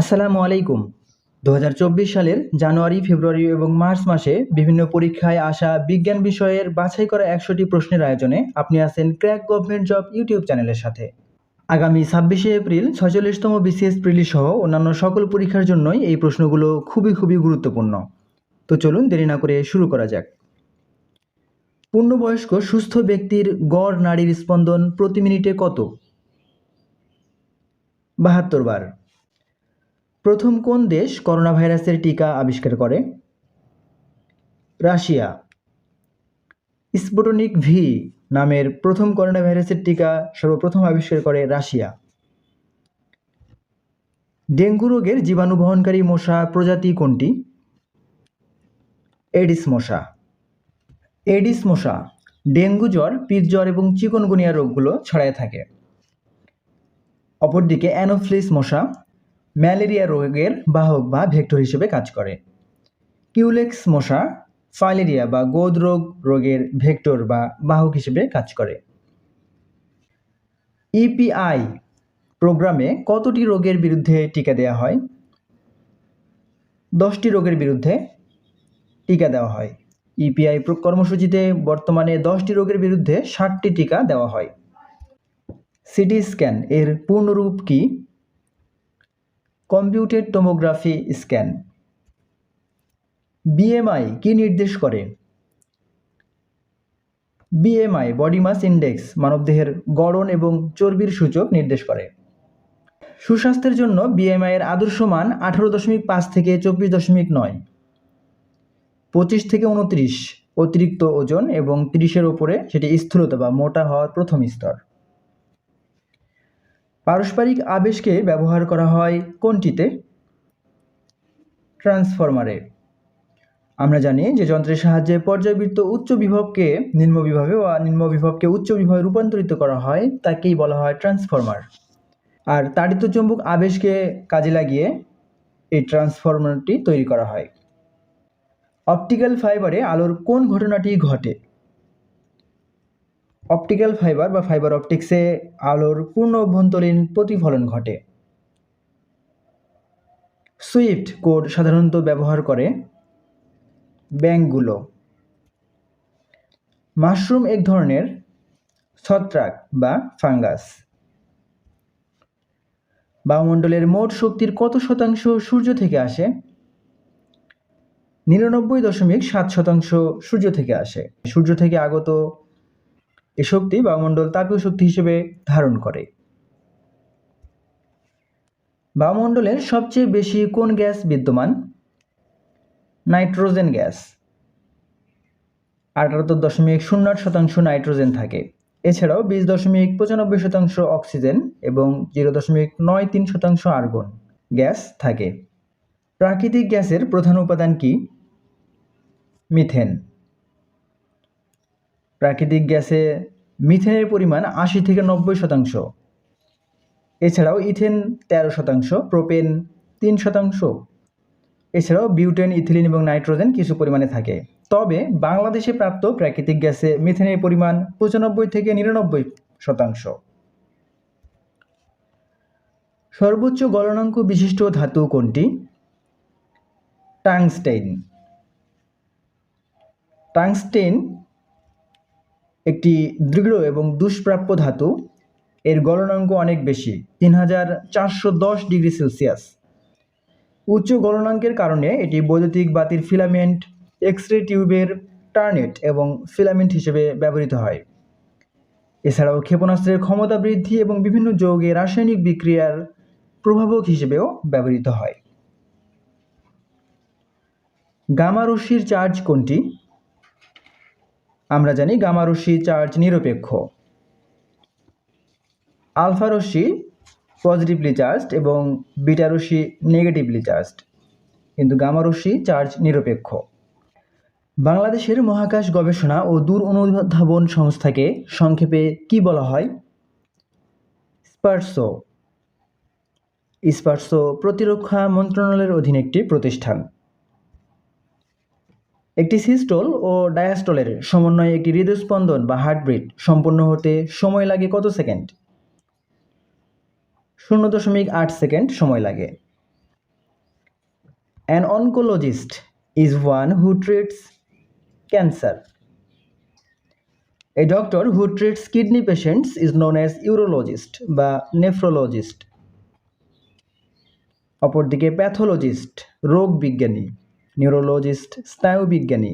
আসসালামু আলাইকুম। দু হাজার চব্বিশ সালের জানুয়ারি, ফেব্রুয়ারি এবং মার্চ মাসে বিভিন্ন পরীক্ষায় আসা বিজ্ঞান বিষয়ের বাছাই করা একশোটি প্রশ্নের আয়োজনে আপনি আছেন ক্র্যাক গভর্নমেন্ট জব ইউটিউব চ্যানেলের সাথে। আগামী ছাব্বিশে এপ্রিল ছয়চল্লিশতম বিসিএস প্রিলি সহ অন্যান্য সকল পরীক্ষার জন্যই এই প্রশ্নগুলো খুবই খুবই গুরুত্বপূর্ণ। তো চলুন দেরি না করে শুরু করা যাক। পূর্ণবয়স্ক সুস্থ ব্যক্তির গড় নাড়ির স্পন্দন প্রতি মিনিটে কত? বাহাত্তর বার। প্রথম কোন দেশ করোনা ভাইরাসের টিকা আবিষ্কার করে? রাশিয়া। স্পুটনিক ভি নামের প্রথম করোনা ভাইরাসের টিকা সর্বপ্রথম আবিষ্কার করে রাশিয়া। ডেঙ্গু রোগের জীবাণু বহনকারী মশা প্রজাতি কোনটি? এডিস মশা। এডিস মশা ডেঙ্গু জ্বর পিত জ্বর এবং চিকনগুনিয়া রোগগুলো ছড়ায় থাকে। অপরদিকে অ্যানোফ্লিস মশা ম্যালেরিয়া রোগের বাহক বা ভেক্টর হিসেবে কাজ করে। কিউলেক্স মশা, ফাইলেরিয়া বা গোদ রোগ, রোগের ভেক্টর বা বাহক হিসেবে কাজ করে। ইপিআই প্রোগ্রামে কতটি রোগের বিরুদ্ধে টিকা দেওয়া হয়? দশটি রোগের বিরুদ্ধে টিকা দেওয়া হয়। ইপিআই কর্মসূচিতে বর্তমানে দশটি রোগের বিরুদ্ধে ষাটটি টিকা দেওয়া হয়। সিটি স্ক্যান এর পূর্ণরূপ কি? Computed tomography scan. বিএমআই কি নির্দেশ করে? বিএমআই বডি মাস ইন্ডেক্স, মানবদেহের গড়ন এবং চর্বির সূচক নির্দেশ করে। সুস্বাস্থ্যের জন্য বিএমআই এর আদর্শ মান আঠারো দশমিক পাঁচ থেকে চব্বিশ দশমিক নয়। পঁচিশ থেকে উনত্রিশ অতিরিক্ত ওজন এবং তিরিশের ওপরে সেটি স্থূলতা বা মোটা হওয়ার প্রথম স্তর। পারস্পরিক আবেশকে ব্যবহার করা হয় কোনটিতে? ট্রান্সফরমারে। আমরা জানি যে যন্ত্রের সাহায্যে পর্যায়বৃত্ত উচ্চ বিভবকে নিম্ন বিভাবে বা নিম্ন বিভবকে উচ্চ বিভাবে রূপান্তরিত করা হয়, তাকেই বলা হয় ট্রান্সফরমার। আর তাড়িত চুম্বক আবেশকে কাজে লাগিয়ে এই ট্রান্সফরমারটি তৈরি করা হয়। অপটিক্যাল ফাইবারে আলোর কোন ঘটনাটি ঘটে? অপটিক্যাল ফাইবার বা ফাইবার অপটিক্সে আলোর পূর্ণ অভ্যন্তরীণ প্রতিফলন ঘটে। সুইফট কোড সাধারণত ব্যবহার করে ব্যাংকগুলো। মাশরুম এক ধরনের ছত্রাক বা ফাঙ্গাস। বায়ুমণ্ডলের মোট শক্তির কত শতাংশ সূর্য থেকে আসে? নিরানব্বই দশমিক সাত শতাংশ সূর্য থেকে আসে। সূর্য থেকে আগত এ শক্তি বায়ুমণ্ডল তাপীয় শক্তি হিসেবে ধারণ করে। বায়ুমণ্ডলের সবচেয়ে বেশি কোন গ্যাস বিদ্যমান? Nitrogen gas. আটাত্তর দশমিক শূন্য আট শতাংশ নাইট্রোজেন থাকে। এছাড়াও বিশ দশমিক পঁচানব্বই শতাংশ অক্সিজেন এবং জিরো দশমিক নয় তিন শতাংশ আর্গন গ্যাস থাকে। প্রাকৃতিক গ্যাসের প্রধান উপাদান কি? মিথেন। প্রাকৃতিক গ্যাসে মিথেনের পরিমাণ আশি থেকে নব্বই শতাংশ। এছাড়াও ইথেন তেরো শতাংশ, প্রোপেন তিন শতাংশ। এছাড়াও বিউটেন, ইথিলিন এবং নাইট্রোজেন কিছু পরিমাণে থাকে। তবে বাংলাদেশে প্রাপ্ত প্রাকৃতিক গ্যাসে মিথেনের পরিমাণ পঁচানব্বই থেকে নিরানব্বই শতাংশ। সর্বোচ্চ গলনাঙ্ক বিশিষ্ট ধাতু কোনটি? টাংস্টেইন। টাংস্টেন একটি দৃঢ় এবং দুষ্প্রাপ্য ধাতু। এর গলনাঙ্ক অনেক বেশি তিন হাজার চারশো দশ ডিগ্রি সেলসিয়াস। উচ্চ গলনাঙ্কের কারণে এটি বৈদ্যুতিক বাতির ফিলামেন্ট এক্স রে টিউবের টার্নেট এবং ফিলামেন্ট হিসেবে ব্যবহৃত হয়। এছাড়াও ক্ষেপণাস্ত্রের ক্ষমতা বৃদ্ধি এবং বিভিন্ন যৌগে রাসায়নিক বিক্রিয়ার প্রভাবক হিসেবেও ব্যবহৃত হয়। গামা রশ্মির চার্জ কোনটি? আমরা জানি গামা রশ্মি চার্জ নিরপেক্ষ। আলফা রশ্মি পজিটিভলি চার্জড এবং বিটা রশ্মি নেগেটিভলি চার্জড। কিন্তু গামা রশ্মি চার্জ নিরপেক্ষ। বাংলাদেশের মহাকাশ গবেষণা ও দূর অনুধাবন সংস্থাকে সংক্ষেপে কি বলা হয়? স্পার্সো। স্পার্সো প্রতিরক্ষা মন্ত্রণালয়ের অধীন একটি প্রতিষ্ঠান। একটি সিস্টল ও ডায়াস্টলের সমন্বয়ে একটি হৃদস্পন্দন বা হার্টব্রিট সম্পন্ন হতে সময় লাগে কত সেকেন্ড? শূন্য দশমিক আট সেকেন্ড সময় লাগে। An oncologist is one who treats cancer a doctor who treats kidney patients is known as urologist বা নেফ্রোলজিস্ট অপরদিকে প্যাথোলজিস্ট রোগ বিজ্ঞানী। নিউরোলজিস্ট স্নায়ুবিজ্ঞানী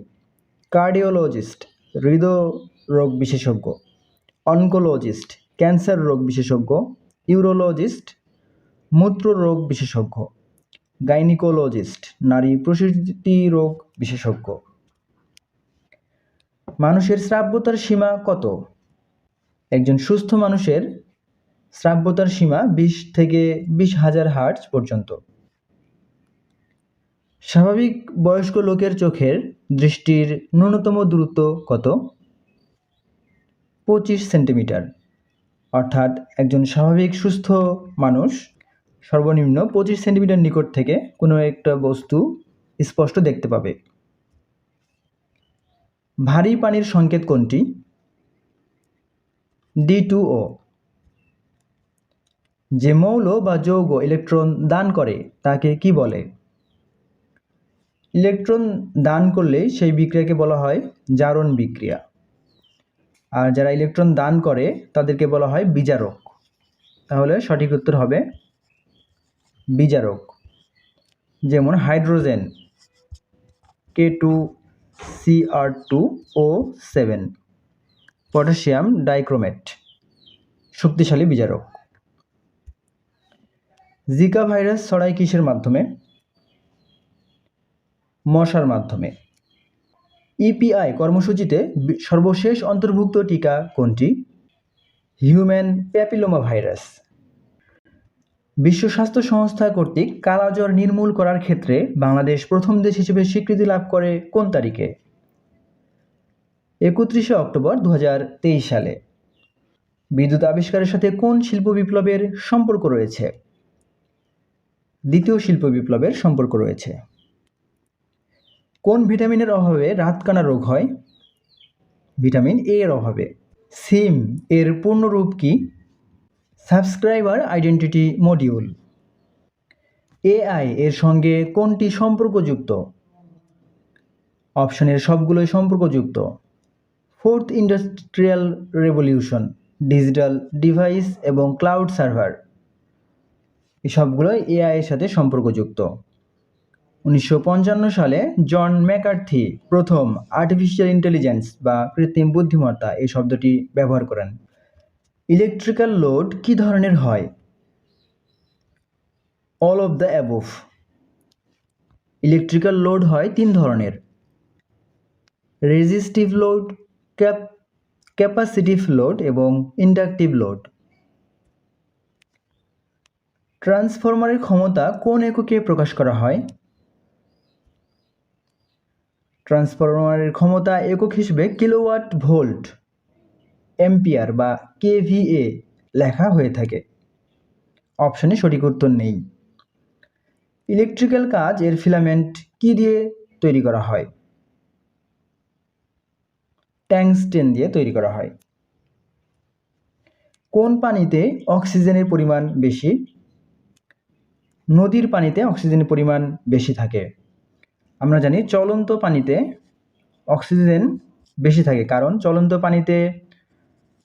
কার্ডিওলজিস্ট হৃদয় রোগ বিশেষজ্ঞ অনকোলজিস্ট ক্যান্সার রোগ বিশেষজ্ঞ ইউরোলজিস্ট মূত্র রোগ বিশেষজ্ঞ গাইনিকোলজিস্ট নারী প্রসূতি রোগ বিশেষজ্ঞ মানুষের শ্রাব্যতার সীমা কত? একজন সুস্থ মানুষের শ্রাব্যতার সীমা বিশ থেকে বিশ হাজার হার্টজ পর্যন্ত। স্বাভাবিক বয়স্ক লোকের চোখের দৃষ্টির ন্যূনতম দূরত্ব কত? পঁচিশ সেন্টিমিটার। অর্থাৎ একজন স্বাভাবিক সুস্থ মানুষ সর্বনিম্ন পঁচিশ সেন্টিমিটার নিকট থেকে কোনো একটা বস্তু স্পষ্ট দেখতে পাবে। ভারী পানির সংকেত কোনটি? D two O. যে মৌল বা যৌগ ইলেকট্রন দান করে, তাকে কি বলে? ইলেকট্রন দান করলে সেই বিক্রিয়াকে বলা হয় জারণ বিক্রিয়া। আর যারা ইলেকট্রন দান করে, তাদেরকে বলা হয় বিজারক। তাহলে সঠিক উত্তর হবে বিজারক। যেমন hydrogen K two C R two O seven potassium dichromate, শক্তিশালী বিজারক। জিকা ভাইরাস ছড়ায় কিসের মাধ্যমে? মশার মাধ্যমে। ইপিআই কর্মসূচিতে সর্বশেষ অন্তর্ভুক্ত টিকা কোনটি? হিউম্যান প্যাপিলোমা ভাইরাস বিশ্ব স্বাস্থ্য সংস্থা কর্তৃক কালাজ্বর নির্মূল করার ক্ষেত্রে বাংলাদেশ প্রথম দেশ হিসেবে স্বীকৃতি লাভ করে কোন তারিখে? একত্রিশে অক্টোবর দু হাজার তেইশ সালে। বিদ্যুৎ আবিষ্কারের সাথে কোন শিল্প বিপ্লবের সম্পর্ক রয়েছে? দ্বিতীয় শিল্প বিপ্লবের সম্পর্ক রয়েছে। কোন ভিটামিনের অভাবে রাতকানা রোগ হয়? ভিটামিন এ এর অভাবে। সিম এর পূর্ণরূপ কি? Subscriber identity module. এআই এর সঙ্গে কোনটি সম্পর্কযুক্ত? অপশনের সবগুলোই সম্পর্কযুক্ত। Fourth industrial revolution, digital device এবং ক্লাউড সার্ভার। এই সবগুলোই এআই এর সাথে সম্পর্কযুক্ত। উনিশশো পঞ্চান্ন সালে জন ম্যাকার্থি প্রথম আর্টিফিশিয়াল ইন্টেলিজেন্স বা কৃত্রিম বুদ্ধিমত্তা এই শব্দটি ব্যবহার করেন। ইলেকট্রিক্যাল লোড কী ধরনের হয়? All of the above electrical load হয় তিন ধরনের। Resistive load cap capacitive load এবং ইন্ডাকটিভ লোড ট্রান্সফরমারের ক্ষমতা কোন এককে প্রকাশ করা হয়? ট্রান্সফরমারের ক্ষমতা একক হিসেবে কিলোওয়াট ভোল্ট এম্পিয়ার বা কেভিএ লেখা হয়ে থাকে। অপশানে সঠিক উত্তর নেই। ইলেকট্রিক্যাল কাজ এর ফিলামেন্ট কি দিয়ে তৈরি করা হয়? ট্যাংস্টেন দিয়ে তৈরি করা হয়। কোন পানিতে অক্সিজেনের পরিমাণ বেশি? নদীর পানিতে অক্সিজেনের পরিমাণ বেশি থাকে। আমরা জানি চলন্ত পানিতে অক্সিজেন বেশি থাকে, কারণ চলন্ত পানিতে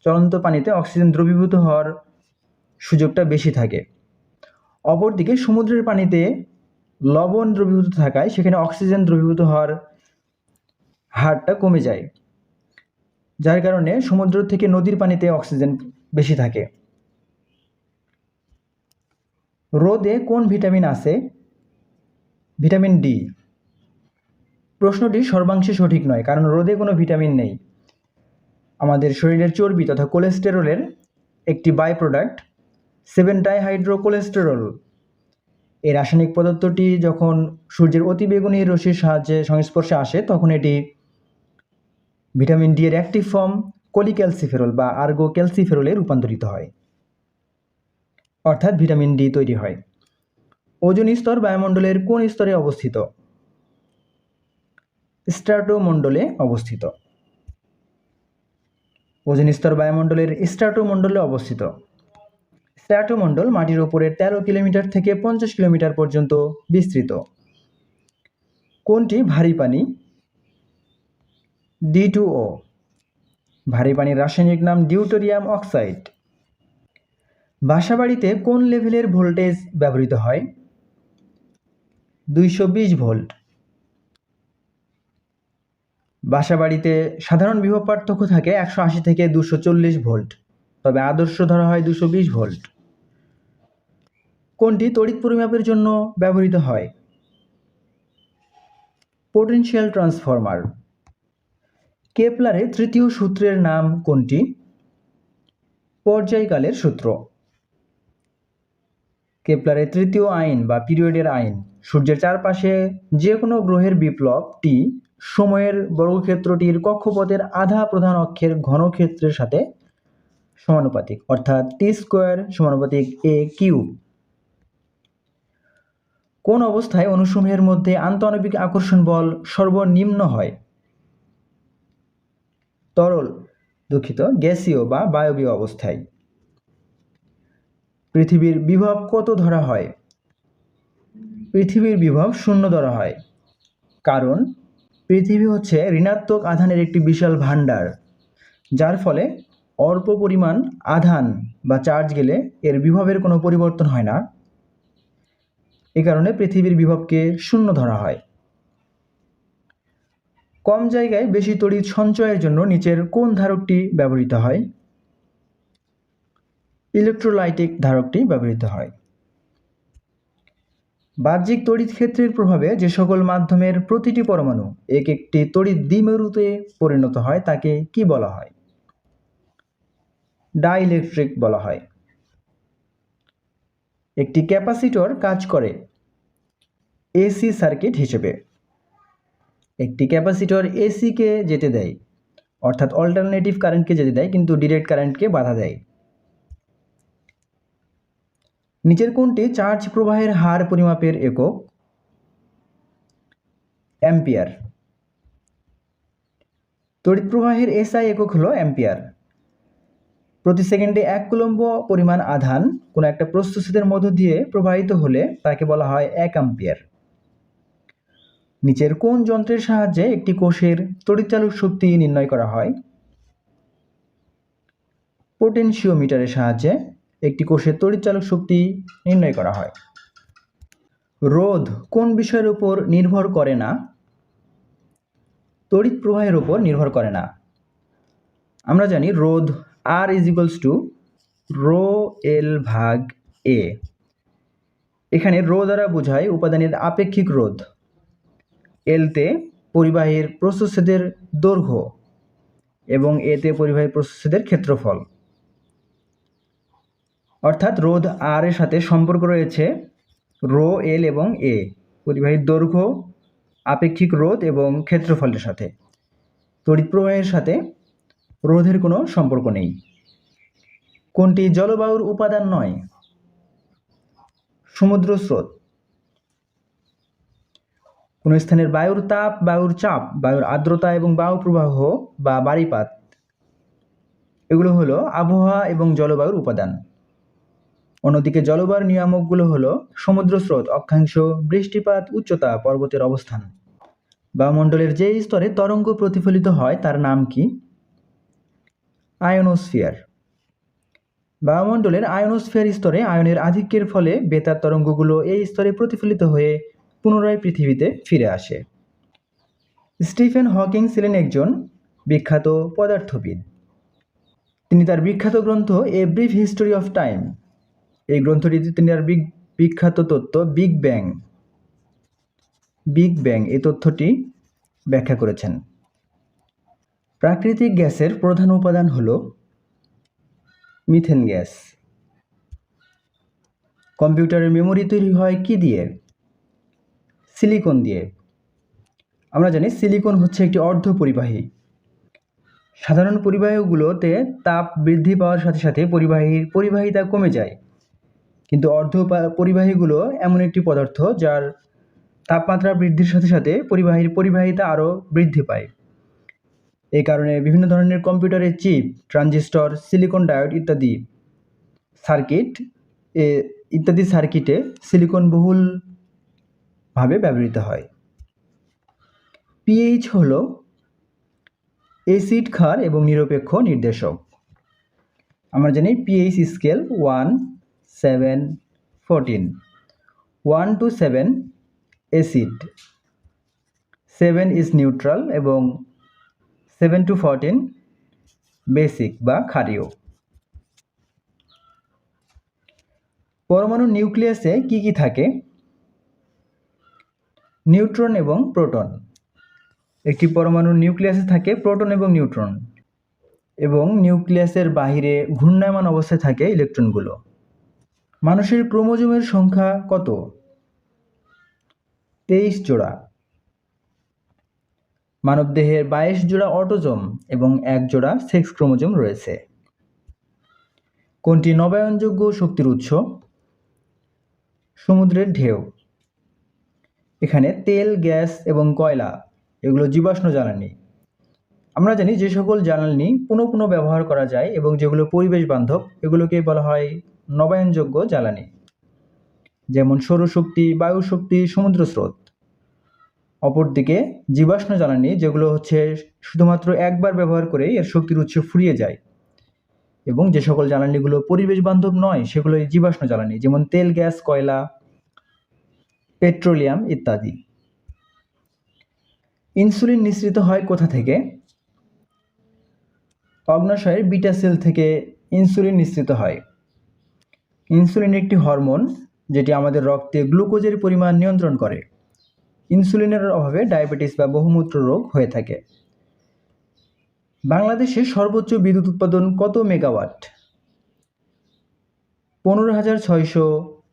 চলন্ত পানিতে অক্সিজেন দ্রবীভূত হওয়ার সুযোগটা বেশি থাকে। অপরদিকে সমুদ্রের পানিতে লবণ দ্রবীভূত থাকায় সেখানে অক্সিজেন দ্রবীভূত হওয়ার হারটা কমে যায়, যার কারণে সমুদ্র থেকে নদীর পানিতে অক্সিজেন বেশি থাকে। রোদে কোন ভিটামিন আছে? Vitamin D. প্রশ্নটি সর্বাংশে সঠিক নয়, কারণ রোদে কোনো ভিটামিন নেই। আমাদের শরীরের চর্বি তথা কোলেস্টেরলের একটি by product seven dihydro cholesterol এই রাসায়নিক পদার্থটি যখন সূর্যের অতিবেগুনি রশ্মির সাহায্যে সংস্পর্শে আসে, তখন এটি ভিটামিন ডি এর অ্যাক্টিভ ফর্ম কোলিক্যালসিফেরল বা আর্গো ক্যালসিফেরলে রূপান্তরিত হয়। অর্থাৎ ভিটামিন ডি তৈরি হয়। ওজন স্তর বায়ুমণ্ডলের কোন স্তরে অবস্থিত? স্ট্রাটোমণ্ডলে অবস্থিত। ওজোন স্তর বায়ুমণ্ডলের স্ট্রাটোমণ্ডলে অবস্থিত। স্ট্রাটোমণ্ডল মাটির ওপরে তেরো কিলোমিটার থেকে পঞ্চাশ কিলোমিটার পর্যন্ত বিস্তৃত। কোনটি? ভারী পানি। D two O. ভারী পানির রাসায়নিক নাম ডিউটোরিয়াম অক্সাইড। বাসাবাড়িতে কোন লেভেলের ভোল্টেজ ব্যবহৃত হয়? দুইশো বিশ ভোল্ট। বাসাবাড়িতে সাধারণ বিভব পার্থক্য থাকে একশো আশি থেকে দুশো চল্লিশ ভোল্ট, তবে আদর্শ ধরা হয় দুশো বিশ ভোল্ট। কোনটি তড়িৎ পরিমাপের জন্য ব্যবহৃত হয়? পোটেনশিয়াল ট্রান্সফরমার কেপলারের তৃতীয় সূত্রের নাম কোনটি? পর্যায়কালের সূত্র। কেপলারের তৃতীয় আইন বা পিরিয়ডের আইন, সূর্যের চারপাশে যে কোনো গ্রহের বিপ্লব, টি সময়ের বর্গক্ষেত্রটির কক্ষপথের আধা প্রধান অক্ষের ঘনক্ষেত্রের সাথে সমানুপাতিক, অর্থাৎ টি স্কোয়ার সমানুপাতিক এ কিউব। কোন অবস্থায় অনুসমূহের মধ্যে আন্তঃআণবিক আকর্ষণ বল সর্বনিম্ন হয়? তরল, দুঃখিত, গ্যাসীয় বা বায়বীয় অবস্থায়। পৃথিবীর বিভব কত ধরা হয়? পৃথিবীর বিভব শূন্য ধরা হয়। কারণ পৃথিবী হচ্ছে ঋণাত্মক আধানের একটি বিশাল ভাণ্ডার, যার ফলে অল্প পরিমাণ আধান বা চার্জ গেলে এর বিভবের কোনো পরিবর্তন হয় না। এ কারণে পৃথিবীর বিভবকে শূন্য ধরা হয়। কম জায়গায় বেশি তড়িৎ সঞ্চয়ের জন্য নিচের কোন ধারকটি ব্যবহৃত হয়? ইলেকট্রোলাইটিক ধারকটি ব্যবহৃত হয়। বাহ্যিক তড়িৎ ক্ষেত্রের প্রভাবে যে সকল মাধ্যমের প্রতিটি পরমাণু এক একটি তড়িৎ দ্বিমেরুতে পরিণত হয়, তাকে কি বলা হয়? ডাইইলেকট্রিক বলা হয়। একটি ক্যাপাসিটর কাজ করে এসি সার্কিট হিসেবে। একটি ক্যাপাসিটর এসিকে যেতে দেয়, অর্থাৎ অল্টারনেটিভ কারেন্টকে যেতে দেয়, কিন্তু ডিরেক্ট কারেন্টকে বাধা দেয়। নিচের কোনটি চার্জ প্রবাহের হার পরিমাপের একক অ্যাম্পিয়ার। তড়িৎ প্রবাহের এসআই একক হলো অ্যাম্পিয়ার। প্রতি সেকেন্ডে এক কুলম্ব পরিমাণ আধান কোনো একটা প্রস্তুতিদের মধ্য দিয়ে প্রবাহিত হলে তাকে বলা হয় এক অ্যাম্পিয়ার। নিচের কোন যন্ত্রের সাহায্যে একটি কোষের তড়িৎচালক শক্তি নির্ণয় করা হয়। পোটেনশিওমিটারের সাহায্যে একটি কোষের তড়িৎচালক শক্তি নির্ণয় করা হয়। রোধ কোন বিষয়ের উপর নির্ভর করে না? তড়িৎ প্রবাহের উপর নির্ভর করে না। আমরা জানি রোধ R is equals to rho L ভাগ এ এখানে রো দ্বারা বোঝায় উপাদানের আপেক্ষিক রোধ। এলতে পরিবাহীর প্রস্তুচ্ছেদের দৈর্ঘ্য এবং এতে পরিবাহীর প্রস্তুচ্ছেদের ক্ষেত্রফল। অর্থাৎ রোধ আর এর সাথে সম্পর্ক রয়েছে রো, এল এবং এ। পরিবাহীর দৈর্ঘ্য, আপেক্ষিক রোধ এবং ক্ষেত্রফলের সাথে। তড়িৎ প্রবাহের সাথে রোধের কোনো সম্পর্ক নেই। কোনটি জলবায়ুর উপাদান নয়? সমুদ্র স্রোত। কোনো স্থানের বায়ুর তাপ, বায়ুর চাপ, বায়ুর আর্দ্রতা এবং বায়ু প্রবাহ বা বাড়িপাত এগুলো হলো আবহাওয়া এবং জলবায়ুর উপাদান। অন্যদিকে জলবায়ুর নিয়ামকগুলো হলো সমুদ্র স্রোত অক্ষাংশ, বৃষ্টিপাত, উচ্চতা, পর্বতের অবস্থান। বায়ুমণ্ডলের যে স্তরে তরঙ্গ প্রতিফলিত হয়, তার নাম কি? আয়নোস্ফিয়ার। বায়ুমণ্ডলের আয়নোস্ফিয়ার স্তরে আয়নের আধিক্যের ফলে বেতার তরঙ্গগুলো এই স্তরে প্রতিফলিত হয়ে পুনরায় পৃথিবীতে ফিরে আসে। স্টিফেন হকিং ছিলেন একজন বিখ্যাত পদার্থবিদ। তিনি তার বিখ্যাত গ্রন্থ a brief history of time এই গ্রন্থটিতে তিনি তার বিখ্যাত তত্ত্ব বিগ ব্যাং। বিগ ব্যাং এই তথ্যটি ব্যাখ্যা করেছেন। প্রাকৃতিক গ্যাসের প্রধান উপাদান হল মিথেন গ্যাস। কম্পিউটারের মেমোরি তৈরি হয় কি দিয়ে? সিলিকন দিয়ে। আমরা জানি সিলিকন হচ্ছে একটি অর্ধ পরিবাহী সাধারণ পরিবাহীগুলোতে তাপ বৃদ্ধি পাওয়ার সাথে সাথে পরিবাহীর পরিবাহিতা কমে যায়। কিন্তু অর্ধ পরিবাহীগুলো এমন একটি পদার্থ যার তাপমাত্রা বৃদ্ধির সাথে সাথে পরিবাহীর পরিবাহিতা আরও বৃদ্ধি পায়। এই কারণে বিভিন্ন ধরনের কম্পিউটারের চিপ, ট্রানজিস্টর, সিলিকন ডায়োড ইত্যাদি সার্কিট, এ, ইত্যাদি সার্কিটে সিলিকন বহুলভাবে ব্যবহৃত হয়। পিএইচ হল এসিড ক্ষার এবং নিরপেক্ষ নির্দেশক। আমরা জানি pH scale one seven fourteen one two seven acid seven is neutral এবং সেভেন টু ফোরটিন বেসিক বা ক্ষারীয়। পরমাণু নিউক্লিয়াসে কি কি থাকে? নিউট্রন এবং প্রোটন। একটি পরমাণুর নিউক্লিয়াসে থাকে প্রোটন এবং নিউট্রন এবং নিউক্লিয়াসের বাহিরে ঘূর্ণায়মান অবস্থায় থাকে ইলেকট্রনগুলো। মানুষের ক্রোমোজোমের সংখ্যা কত? তেইশ জোড়া। মানবদেহের বাইশ জোড়া অটোজোম এবং এক জোড়া সেক্স ক্রোমোজোম রয়েছে। কোনটি নবায়নযোগ্য শক্তির উৎস? সমুদ্রের ঢেউ। এখানে তেল, গ্যাস এবং কয়লা, এগুলো জীবাশ্ম জ্বালানি। আমরা জানি যে সকল জ্বালানি পুনঃ পুনঃ ব্যবহার করা যায় এবং যেগুলো পরিবেশ বান্ধব, এগুলোকে বলা হয় নবায়নযোগ্য জ্বালানি, যেমন সৌরশক্তি বায়ু শক্তি, সমুদ্র স্রোত। অপরদিকে জীবাশ্ম জ্বালানি, যেগুলো হচ্ছে শুধুমাত্র একবার ব্যবহার করেই এর শক্তির উৎস ফুরিয়ে যায়। এবং যে সকল জ্বালানিগুলো পরিবেশ বান্ধব নয় সেগুলো জীবাশ্ম জ্বালানি, যেমন তেল, গ্যাস, কয়লা, পেট্রোলিয়াম ইত্যাদি। ইনসুলিন নিঃসৃত হয় কোথা থেকে? অগ্নাশয়ের বিটা সেল থেকে ইনসুলিন নিঃসৃত হয়। ইনসুলিন একটি হরমোন যেটি আমাদের রক্তে গ্লুকোজের পরিমাণ নিয়ন্ত্রণ করে। ইনসুলিনের অভাবে ডায়াবেটিস বা বহুমূত্র রোগ হয়ে থাকে। বাংলাদেশে সর্বোচ্চ বিদ্যুৎ উৎপাদন কত মেগাওয়াট? পনেরো হাজার ছয়শো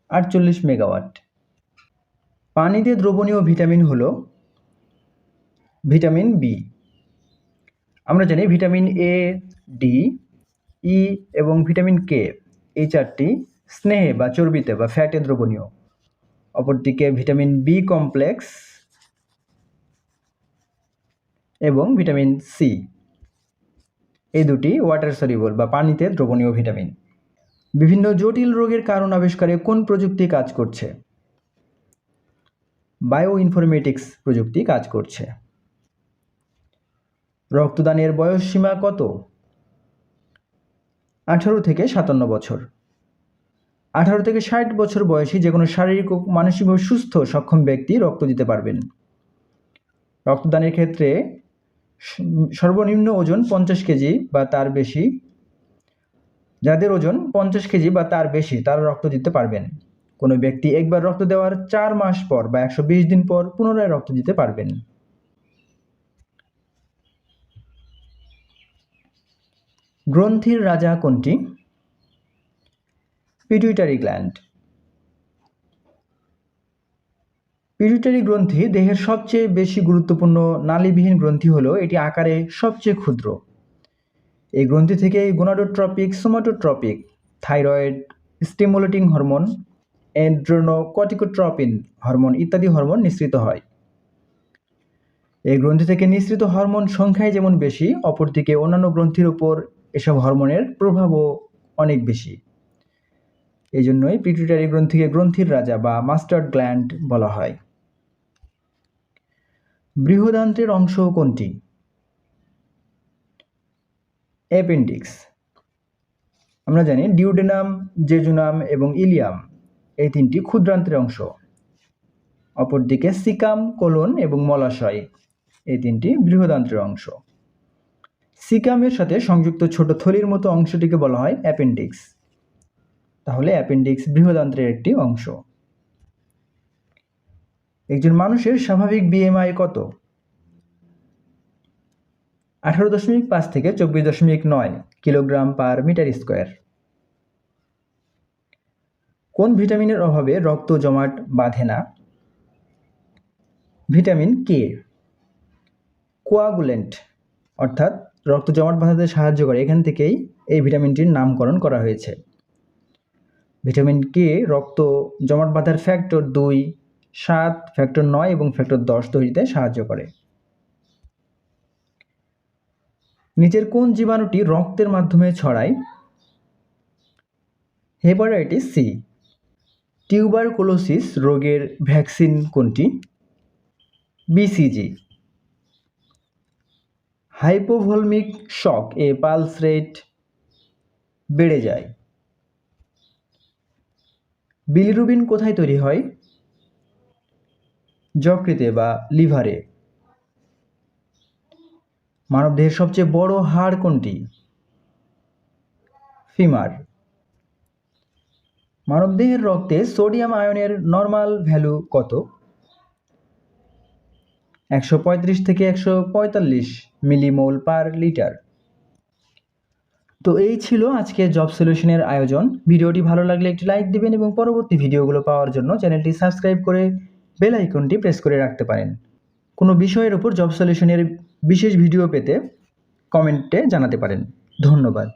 আটচল্লিশ মেগাওয়াট। পানিতে দ্রবণীয় ভিটামিন হল ভিটামিন বি। আমরা জানি ভিটামিন এ, ডি, ই এবং ভিটামিন কে। এই চারটি স্নেহে বা চর্বিতে বা ফ্যাটে দ্রবণীয়। অপরদিকে ভিটামিন বি কমপ্লেক্স এবং ভিটামিন সি এই দুটি ওয়াটার সলিবল বা পানিতে দ্রবণীয় ভিটামিন। বিভিন্ন জটিল রোগের কারণ আবিষ্কারে কোন প্রযুক্তি কাজ করছে? বায়ো ইনফরমেটিক্স প্রযুক্তি কাজ করছে। রক্তদানের বয়স সীমা কত? আঠারো থেকে সাতান্ন বছর। আঠারো থেকে ষাট বছর বয়সী যে কোনো শারীরিক ও মানসিকভাবে সুস্থ, সক্ষম ব্যক্তি রক্ত দিতে পারবেন। রক্তদানের ক্ষেত্রে সর্বনিম্ন ওজন পঞ্চাশ কেজি বা তার বেশি। যাদের ওজন পঞ্চাশ কেজি বা তার বেশি, তারা রক্ত দিতে পারবেন। কোনো ব্যক্তি একবার রক্ত দেওয়ার চার মাস পর বা একশো বিশ দিন পর পুনরায় রক্ত দিতে পারবেন। গ্রন্থির রাজা কোনটি? পিটুইটারি গ্ল্যান্ড পিটুইটারি গ্রন্থি দেহের সবচেয়ে বেশি গুরুত্বপূর্ণ নালীবিহীন গ্রন্থি হলো এটি আকারে সবচেয়ে ক্ষুদ্র। এই গ্রন্থি থেকে gonadotropic, somatotropic, thyroid, stimulating hormone adrenocorticotropin hormone ইত্যাদি হরমোন নিঃসৃত হয়। এই গ্রন্থি থেকে নিঃসৃত হরমোন সংখ্যায় যেমন বেশি, অপরদিকে অন্যান্য গ্রন্থির উপর এসব হরমোনের প্রভাবও অনেক বেশি। এই জন্যই পিটুইটারি গ্রন্থিকে গ্রন্থির রাজা বা মাস্টার গ্ল্যান্ড বলা হয়। বৃহদান্ত্রের অংশ কোনটি? অ্যাপেন্ডিক্স আমরা জানি ডিউডেনাম জেজুনাম এবং ইলিয়াম এই তিনটি ক্ষুদ্রান্ত্রের অংশ। অপরদিকে সিকাম, কোলন এবং মলাশয়, এই তিনটি বৃহদান্ত্রের অংশ। সিকামের সাথে সংযুক্ত ছোট থলির মতো অংশটিকে বলা হয় অ্যাপেন্ডিক্স তাহলে অ্যাপেন্ডিক্স বৃহদান্ত্রের একটি অংশ। একজন মানুষের স্বাভাবিক বিএমআই কত? আঠারো দশমিক পাঁচ থেকে চব্বিশ দশমিক নয় কিলোগ্রাম পার মিটার স্কোয়ার। কোন ভিটামিনের অভাবে রক্ত জমাট বাঁধে না? ভিটামিন কে কোয়াগুলেন্ট, অর্থাৎ রক্ত জমাট বাঁধাতে সাহায্য করে। এখান থেকেই এই ভিটামিনটির নামকরণ করা হয়েছে। ভিটামিন কে, রক্ত, জমাট বাঁধার ফ্যাক্টর দুই সাত ফ্যাক্টর নয় এবং ফ্যাক্টর দশ তৈরিতে সাহায্য করে। নিচের কোন জীবাণুটি রক্তের মাধ্যমে ছড়ায়? Hepatitis C. টিউবারকুলোসিস রোগের ভ্যাকসিন কোনটি? বিসিজি হাইপোভলমিক শক এ পালস রেট বেড়ে যায়। বিলিরুবিন কোথায় তৈরি হয়? যকৃতে বা লিভারে। মানবদেহের সবচেয়ে বড় হাড় কোনটি? ফিমার। মানবদেহের রক্তে সোডিয়াম আয়নের নর্মাল ভ্যালু কত? একশো পঁয়ত্রিশ থেকে একশো পঁয়তাল্লিশ মিলিমোল পার লিটার। তো এই ছিল আজকে জব সলিউশনের আয়োজন। ভিডিওটি ভালো লাগলে একটি লাইক দিবেন এবং পরবর্তী ভিডিওগুলো পাওয়ার জন্য চ্যানেলটি সাবস্ক্রাইব করে বেল আইকনটি প্রেস করে রাখতে পারেন। কোনো বিষয়ের উপর জব সলিউশনের বিশেষ ভিডিও পেতে কমেন্টে জানাতে পারেন। ধন্যবাদ।